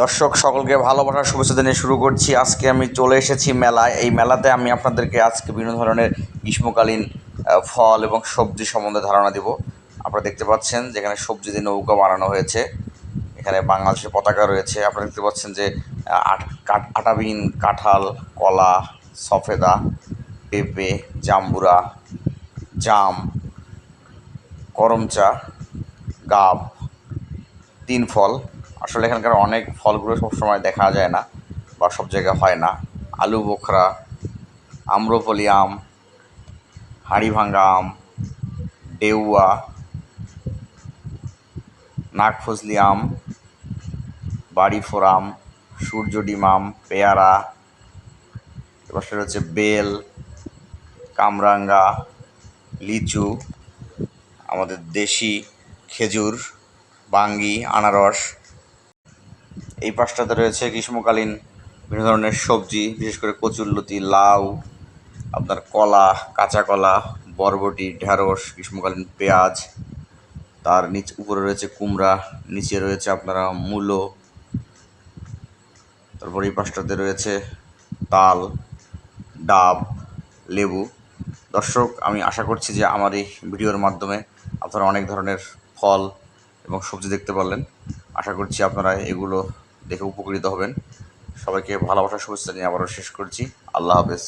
দর্শক সকলকে ভালোবাসার শুভেচ্ছা জানিয়ে শুরু করছি। আজকে আমি চলে এসেছি মেলায়। এই মেলাতে আমি আপনাদেরকে আজকে বিভিন্ন ধরনের গ্রীষ্মকালীন ফল এবং সবজি সম্বন্ধে ধারণা দিব। আপনারা দেখতে পাচ্ছেন যেখানে সবজি দিয়ে নৌকা বানানো হয়েছে। এখানে বাংলাদেশের পতাকা রয়েছে। আপনারা দেখতে পাচ্ছেন যে আহ, আট কাঠ- আটাবিহীন কাঁঠাল কলা সফেদা পেঁপে জাম্বুরা জাম করমচা গাব তিন ফল। আসলে এখানকার অনেক ফলগুলো সবসময় দেখা যায় না বা সব জায়গায় হয় না। আলু, বোখরা আম্রপলি আম হাড়িভাঙ্গা আম, ডেউয়া নাগফজলি আম বাড়িফোর আম সূর্যডিম আম, পেয়ারা, এবার সেটা হচ্ছে বেল, কামরাঙ্গা, লিচু, আমাদের দেশি খেজুর, বাঙ্গি, আনারস এই পাশটাতে রয়েছে গ্রীষ্মকালীন বিভিন্ন ধরনের সবজি, বিশেষ করে কচুরলতি, লাউ, আপনার কলা, কাঁচা কলা, বরবটি ঢ্যাঁড়স গ্রীষ্মকালীন পেঁয়াজ, তার নিচ উপরে রয়েছে কুমড়া, নিচে রয়েছে আপনারা মূলো, তারপর এই পাশটাতে রয়েছে তাল, ডাব, লেবু। দর্শক, আমি আশা করছি যে আমার এই ভিডিওর মাধ্যমে আপনারা অনেক ধরনের ফল এবং সবজি দেখতে পারলেন। আশা করছি আপনারা এগুলো দেখে উপকৃত হবেন। সবাইকে ভালোবাসা শুভেচ্ছা নিয়ে আবারও শেষ করছি। আল্লাহ হাফেজ।